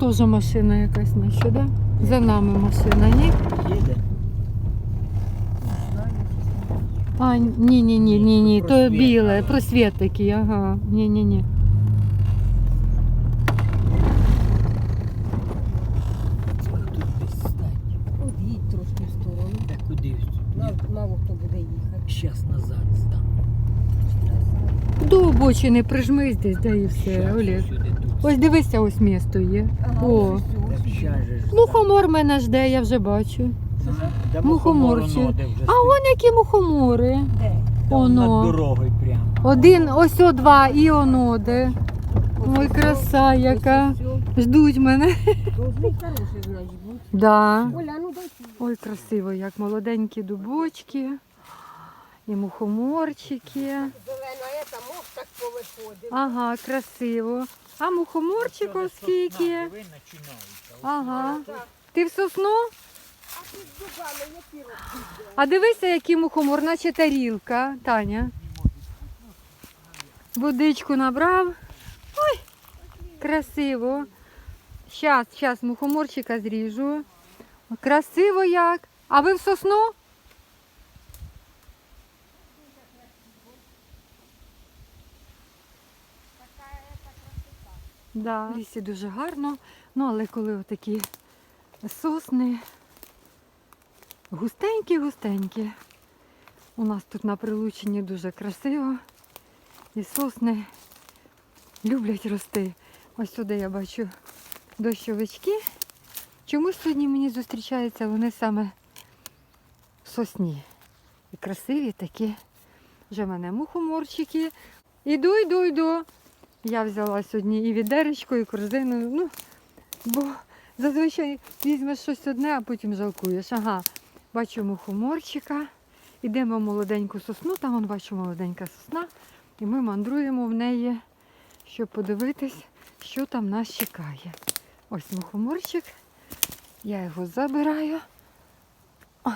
вон теж машина якась наче, да? За нами машина, ні? Їде. А, ні, ні, ні, ні, ні, то біле, просвіт такий, ага. Ні, ні, ні. Десь трошки в сторону. Та куди? Мало, мало хто буде їхати. Щас назад здам. До обочини прижмись десь, да і все, Олег. сюди. Ось дивися, ось місто є. Ага, О. Мухомор мене жде, я вже бачу. Мухоморчик. мухомор оно, де вже А вон які мухомори. Де? Там над Оно. дорогою прямо. Один, ось о два і оно де. Ой, краса яка. Ждуть мене. Должны. Да. Оля, ну дай. Ой, красиво, як молоденькі дубочки. І мухоморчики. Зелена, ета, мох так повиходив. Ага, красиво. А мухоморчик ось скільки. Ага. Ти в сосну? А під зубами які розбіди? А дивися, який мухомор, наче тарілка, Таня. Водичку набрав. Ой, красиво. Щас, щас мухоморчика зріжу. Красиво як. А ви в сосну? Да. В лісі дуже гарно, ну але коли отакі сосни густенькі-густенькі. У нас тут на прилученні дуже красиво. І сосни люблять рости. Ось сюди я бачу дощовички. Чомусь сьогодні мені зустрічаються вони саме сосні. І красиві такі. Вже в мене мухоморчики. Іду, йду, йду. Я взяла сьогодні і відеречко, і корзину. Ну, бо зазвичай візьмеш щось одне, а потім жалкуєш. Ага, бачу мухоморчика. Ідемо в молоденьку сосну, там вон бачу молоденька сосна. І ми мандруємо в неї, щоб подивитись, що там нас чекає. Ось мухоморчик. Я його забираю. О,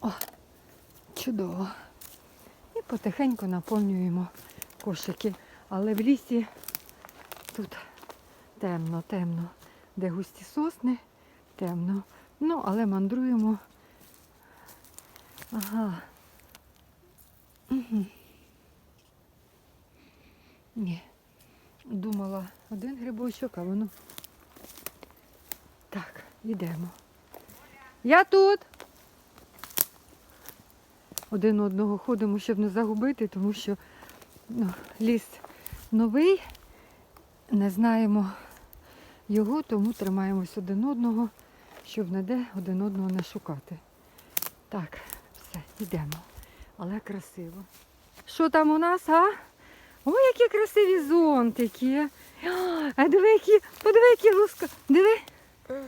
О чудово. І потихеньку наповнюємо кошики. Але в лісі тут темно, темно. Де густі сосни, темно. Ну, але мандруємо. Ага. Угу. Ні. Думала один грибочок, а воно. Так, йдемо. Я тут. Один одного ходимо, щоб не загубити, тому що ну, ліс новий, не знаємо його, тому тримаємось один одного, щоб ніде один одного не шукати. Так, все, йдемо. Але красиво. Що там у нас, а? Ой, які красиві зонтики. А диви, які, подиви, які луска. Диви. Ага,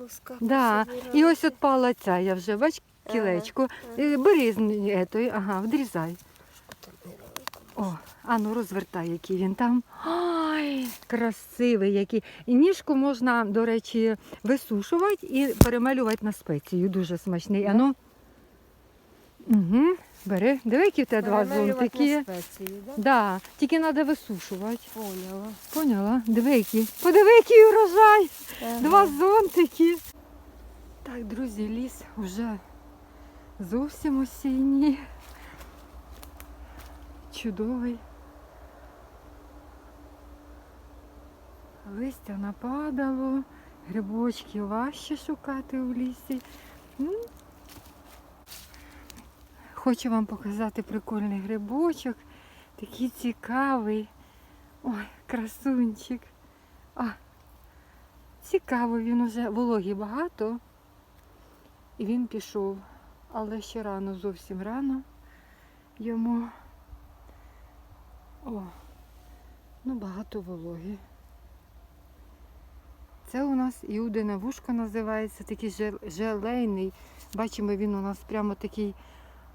луска. Да. І ось отпала ця, я вже, бач, кілечко. Е, Бери з етої, ага, відрізай. О, а ну розвертай, який він там. Ай, красивий який. І ніжку можна, до речі, висушувати і перемелювати на спецію. Дуже смачний. А ну. Угу. Бери. Диви, які в тебе два зонтики. да? Да, тільки треба висушувати. Поняла. Поняла? Диви, які. Подиви, який урожай. Два зонтики. Так, друзі, ліс вже зовсім осінній. Чудовий. Листя нападало, грибочки важче шукати в лісі. Хочу вам показати прикольний грибочок. Такий цікавий. Ой, красунчик. А, Цікаво, він уже вологі багато. І він пішов. Але ще рано, зовсім рано йому. О, ну багато вологі. Це у нас іудине вушко називається, такий жел- желейний. Бачимо, він у нас прямо такий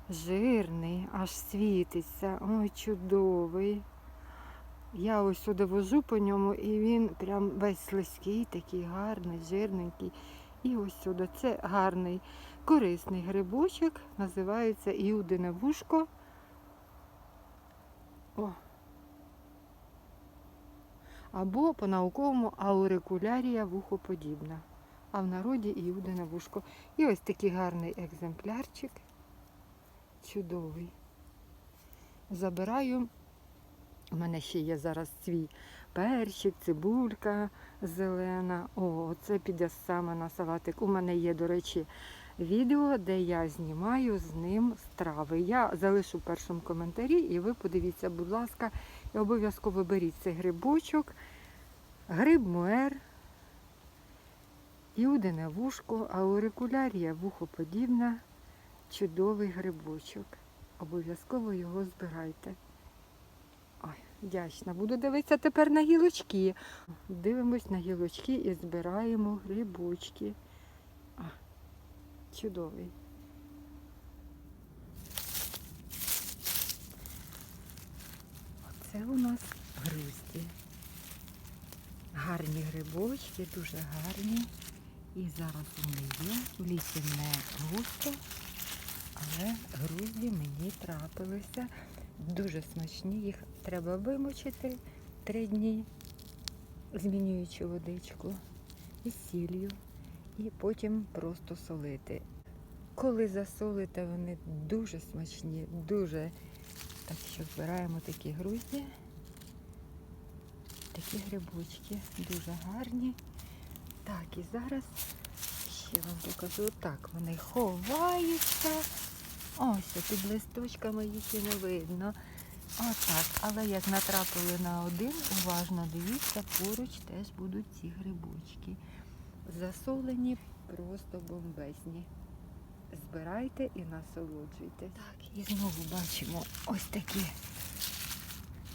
жирний, аж світиться. Ой, чудовий. Я ось сюди вожу по ньому, і він прям весь слизький, такий гарний, жирненький. І ось сюди. Це гарний, корисний грибочок, називається іудине вушко. О. або по-науковому аурикулярія вухоподібна. А в народі іудине вушко. І ось такий гарний екземплярчик. Чудовий. Забираю. У мене ще є зараз свій перчик, цибулька зелена. О, це піде саме на салатик. У мене є, до речі, відео, де я знімаю з ним страви. Я залишу в першому коментарі, і ви подивіться, будь ласка, і обов'язково беріть цей грибочок, гриб муер, іудине вушко, аурикулярія вухоподібна, чудовий грибочок. Обов'язково його збирайте. Ой, вдячна. Буду дивитися тепер на гілочки. Дивимось на гілочки і збираємо грибочки. А, чудовий. Оце у нас грузді. Гарні грибочки, дуже гарні. І зараз вони є. В лісі не густо, але грузді мені трапилися. Дуже смачні. Їх треба вимочити три дні, змінюючи водичку і сіллю, і потім просто солити. Коли засолите, вони дуже смачні, дуже. Так що збираємо такі грузді, такі грибочки, дуже гарні. Так, і зараз ще вам покажу. Так, вони ховаються. Ось під листочками їх і не видно. Отак. Але як натрапили на один, уважно дивіться, поруч теж будуть ці грибочки. Засолені, просто бомбезні. Збирайте і насолоджуйтесь. Так, і знову бачимо ось такі.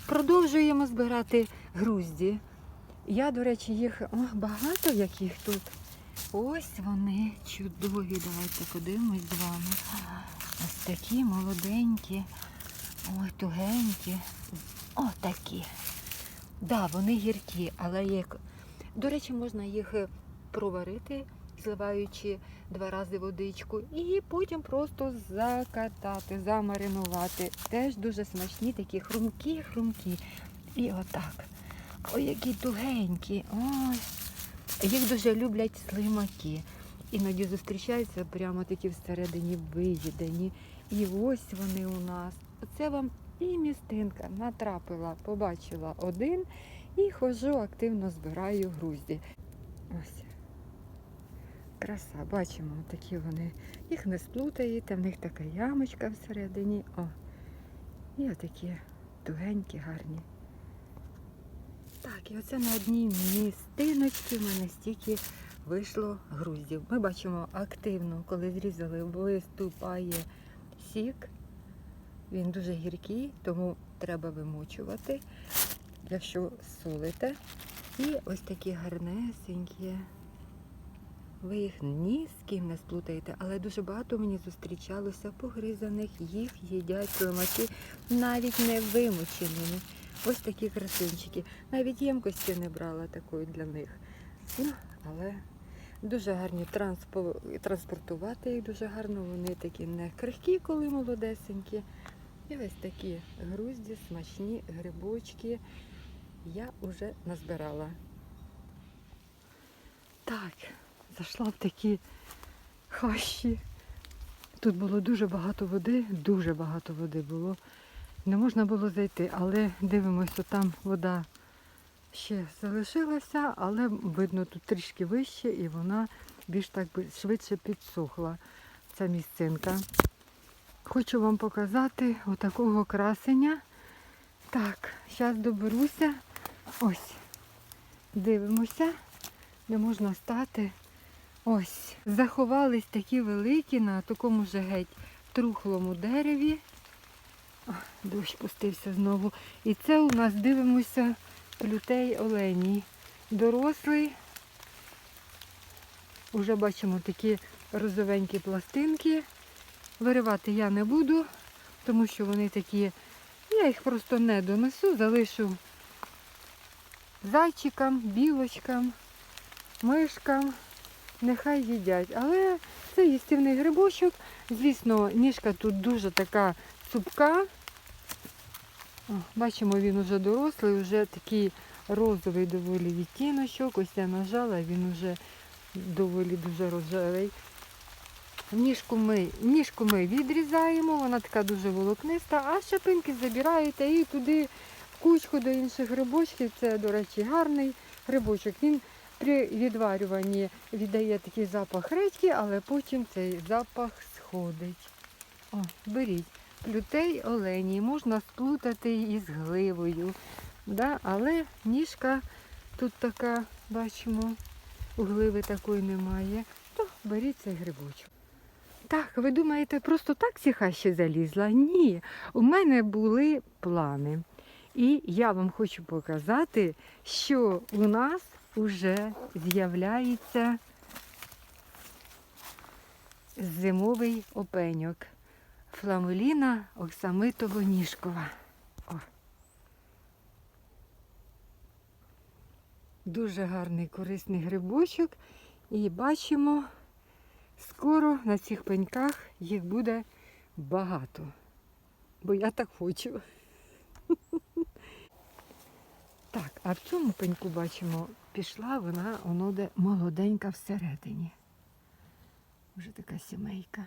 Продовжуємо збирати грузді. Я, до речі, їх о, багато яких тут. Ось вони чудові. Давайте подивимось з вами. Ось такі молоденькі, ой, тугенькі. О, такі. Да, вони гіркі, але як. До речі, можна їх проварити, зливаючи два рази водичку, і потім просто закатати, замаринувати. Теж дуже смачні, такі хрумкі, хрумкі. І отак. Ой, які тугенькі. Ой. Їх дуже люблять слимаки. Іноді зустрічаються прямо такі всередині виїдені. І ось вони у нас. Оце вам і містинка натрапила, побачила один і хожу, активно збираю грузді. Ось. Краса, бачимо, такі вони. Їх не сплутаєте, в них така ямочка всередині. О. І отакі тугенькі, гарні. Так, і оце на одній містиночці в мене стільки вийшло груздів. Ми бачимо активно, коли зрізали, виступає сік. Він дуже гіркий, тому треба вимочувати, якщо солите. І ось такі гарнесенькі. Ви їх ні з ким не сплутаєте, але дуже багато мені зустрічалося погризаних, їх їдять слимаки навіть не вимоченими. Ось такі красунчики. Навіть ємкості не брала такої для них. Ну, але дуже гарні транспортувати їх дуже гарно. Вони такі не крихкі, коли молодесенькі. І ось такі грузді, смачні грибочки я вже назбирала. Так, зайшла в такі хащі. Тут було дуже багато води, дуже багато води було. Не можна було зайти, але дивимося, там вода ще залишилася, але видно тут трішки вище і вона більш так швидше підсохла, ця місцинка. Хочу вам показати отакого красення. Так, зараз доберуся. Ось, дивимося, де можна стати. Ось, заховались такі великі на такому же геть трухлому дереві. О, Дощ пустився знову. І це у нас дивимося лютей оленій. Дорослий. Уже бачимо такі розовенькі пластинки. Виривати я не буду, тому що вони такі, я їх просто не донесу, залишу зайчикам, білочкам, мишкам. Нехай їдять. Але це їстівний грибочок. Звісно, ніжка тут дуже така цупка. О, бачимо, він вже дорослий, вже такий розовий доволі відтіночок. Ось я нажала, він уже доволі дуже рожевий. Ніжку ми, ніжку ми відрізаємо, вона така дуже волокниста, а шапинки забираєте і туди в кучку до інших грибочків. Це, до речі, гарний грибочок. Він при відварюванні віддає такий запах редьки, але потім цей запах сходить. О, беріть. Плютей олені можна сплутати із гливою. Да? Але ніжка тут така, бачимо, у гливи такої немає. То беріть цей грибочок. Так, ви думаєте, просто так ці хащі залізла? Ні, у мене були плани. І я вам хочу показати, що у нас вже з'являється зимовий опеньок. Фламеліна оксамитово-ніжкова. О. Дуже гарний корисний грибочок. І бачимо, скоро на цих пеньках їх буде багато. Бо я так хочу. Так, а в цьому пеньку бачимо, пішла вона, воно де молоденька всередині. Вже така сімейка.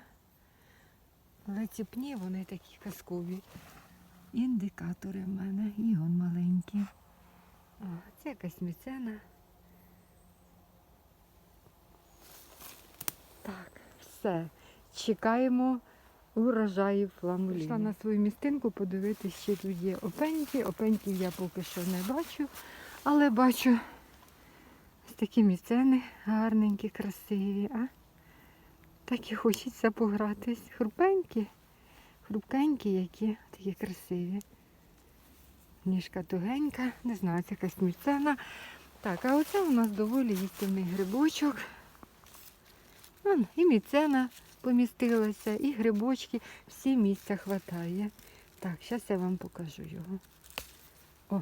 Але ці пні, вони такі казкові. Індикатори в мене, і он маленькі. О, це якась міцена. Так, все. Чекаємо урожаїв фламуліни. Пішла на свою містинку подивитися, що тут є опеньки. Опеньків я поки що не бачу, але бачу ось такі міцени гарненькі, красиві. А? Так і хочеться погратись. Хрупенькі, хрупкенькі які, такі красиві. Ніжка тугенька, не знаю, це якась міцена. Так, а оце у нас доволі їстівний грибочок. Вон, і міцена помістилася, і грибочки, всі місця хватає. Так, зараз я вам покажу його. О.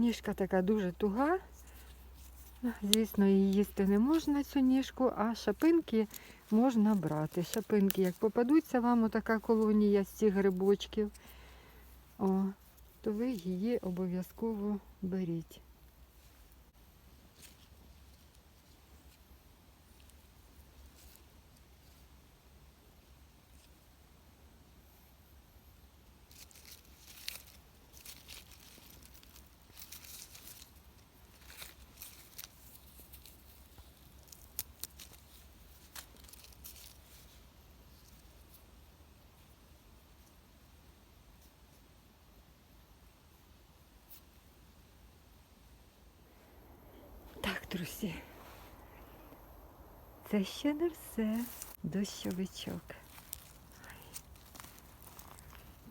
Ніжка така дуже туга. Звісно, її їсти не можна цю ніжку, а шапинки можна брати. Шапинки, як попадуться вам отака колонія з цих грибочків, о, то ви її обов'язково беріть. Так, друзі. Це ще не все. Дощовичок.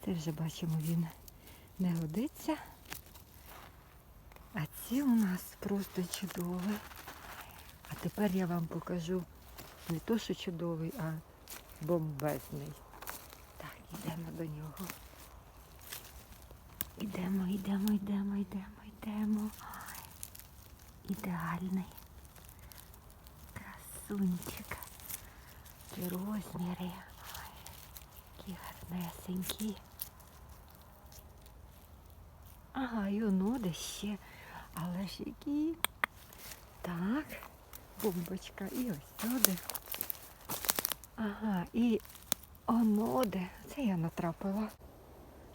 Це вже бачимо, він не годиться. А ці у нас просто чудові. А тепер я вам покажу не то, що чудовий, а бомбезний. Так, йдемо до нього. Йдемо, йдемо, йдемо, йдемо, йдемо. Ідеальний. Красунчик. Ті розміри. Які гарнесенькі. Ага, і воно де ще. Але ж які. Так, бомбочка. І ось сюди. Ага, і оно де. Це я натрапила.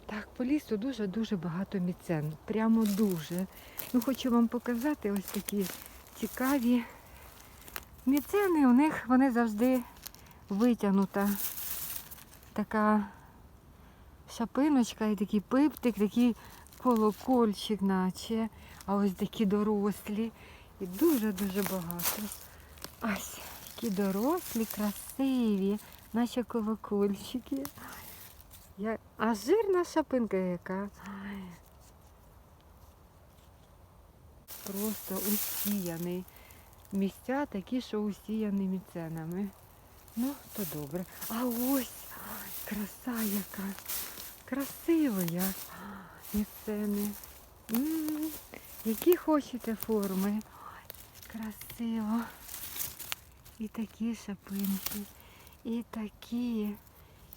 Так, по лісу дуже-дуже багато міцен. Прямо дуже. Ну, хочу вам показати ось такі цікаві міцени. У них вони завжди витягнута. Така шапиночка і такий пиптик, такий колокольчик, наче. А ось такі дорослі. І дуже-дуже багато. Ось, такі дорослі, красиві, наче колокольчики. Я... А жирна шапинка яка. Ай. Просто усіяний. Місця такі, що усіяні міценами. Ну, то добре. А ось ай, краса яка. Красиво як. Міцени. М, Які хочете форми. Ай, красиво. І такі шапинки, і такі,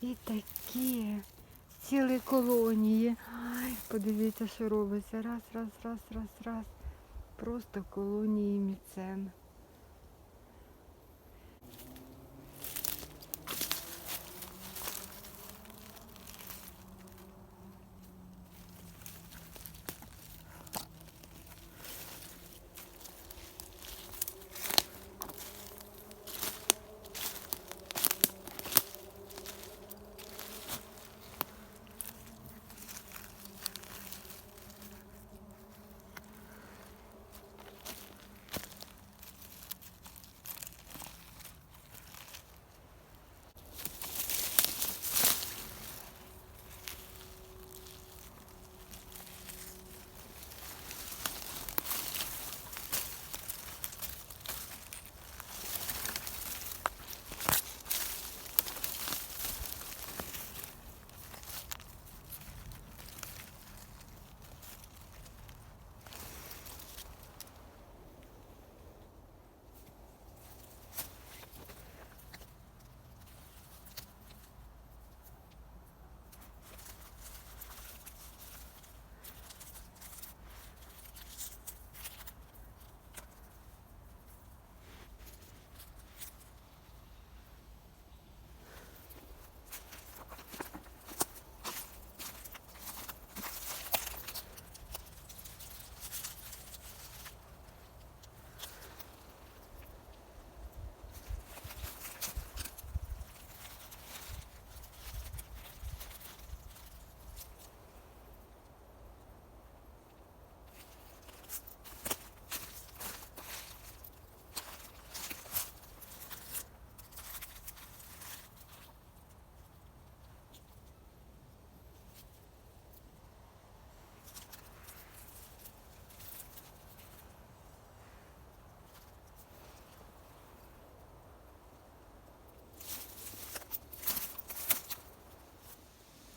і такі. Цілі колонії. Ай, подивіться, що робиться. Раз, раз, раз, раз, раз. Просто колонії міцен.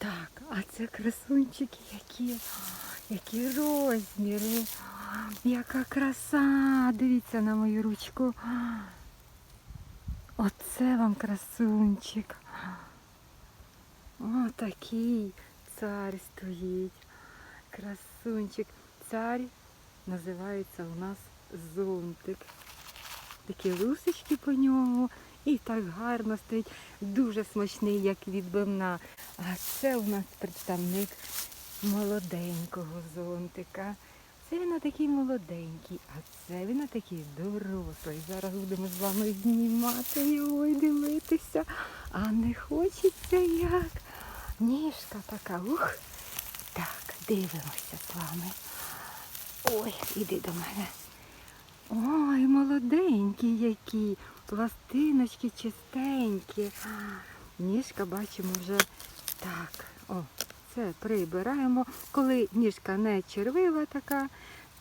Так, а це красунчики які, які розміри, яка краса. Дивіться на мою ручку. Оце вам красунчик. О, такий цар стоїть. Красунчик. Цар називається у нас зонтик. Такі лусочки по ньому. І так гарно стоїть. Дуже смачний, як відбивна. А це у нас представник молоденького зонтика. Це він такий молоденький, а це він такий дорослий. Зараз будемо з вами знімати його і дивитися. А не хочеться як. Ніжка така. Ух. Так, дивимося з вами. Ой, іди до мене. Ой, молоденькі які, пластиночки чистенькі. Ніжка бачимо вже так. О, це прибираємо. Коли ніжка не червива така,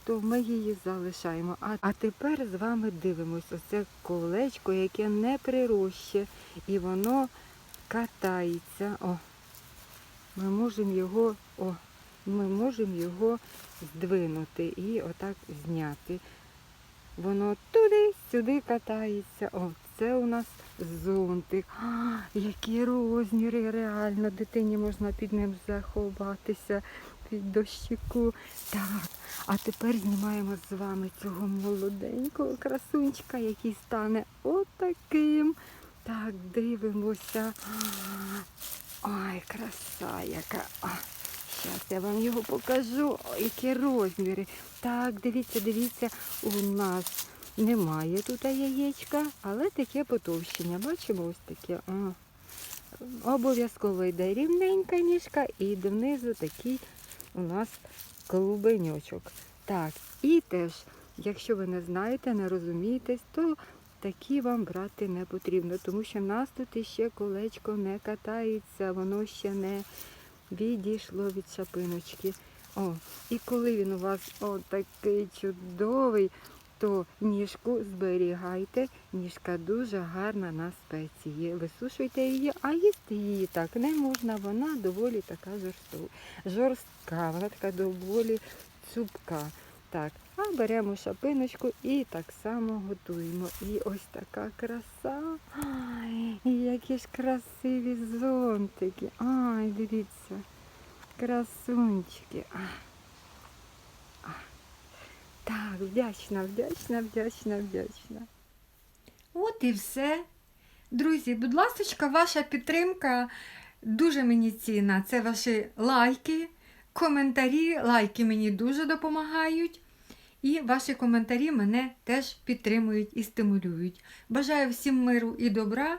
то ми її залишаємо. А, а тепер з вами дивимося. Оце колечко, яке не прироще. І воно катається. О, ми можемо його, о, ми можемо його здвинути і отак зняти. Воно туди-сюди катається. О, це у нас зонтик. А, які розміри, реально, дитині можна під ним заховатися під дощику. Так, а тепер знімаємо з вами цього молоденького красунчика, який стане отаким. Так, дивимося. Ой, краса яка. Зараз я вам його покажу. Ой, які розміри. Так, дивіться, дивіться, у нас немає тут яєчка, але таке потовщення. Бачимо ось таке. Обов'язково йде рівненька ніжка і донизу такий у нас клубеньочок. Так, і теж, якщо ви не знаєте, не розумієтесь, то такі вам брати не потрібно, тому що в нас тут іще колечко не катається, воно ще не відійшло від шапиночки. О, і коли він у вас отакий чудовий, то ніжку зберігайте. Ніжка дуже гарна на спеції. Висушуйте її, а їсти її так не можна. Вона доволі така жорстка, вона така доволі цупка. Так, А беремо шапиночку і так само готуємо. І ось така краса. Які ж красиві зонтики. Ай, дивіться. Красунчики. А. А. Так, вдячна, вдячна, вдячна, вдячна. От і все. Друзі, будь ласка, ваша підтримка дуже мені цінна. Це ваші лайки, коментарі. Лайки мені дуже допомагають. І ваші коментарі мене теж підтримують і стимулюють. Бажаю всім миру і добра,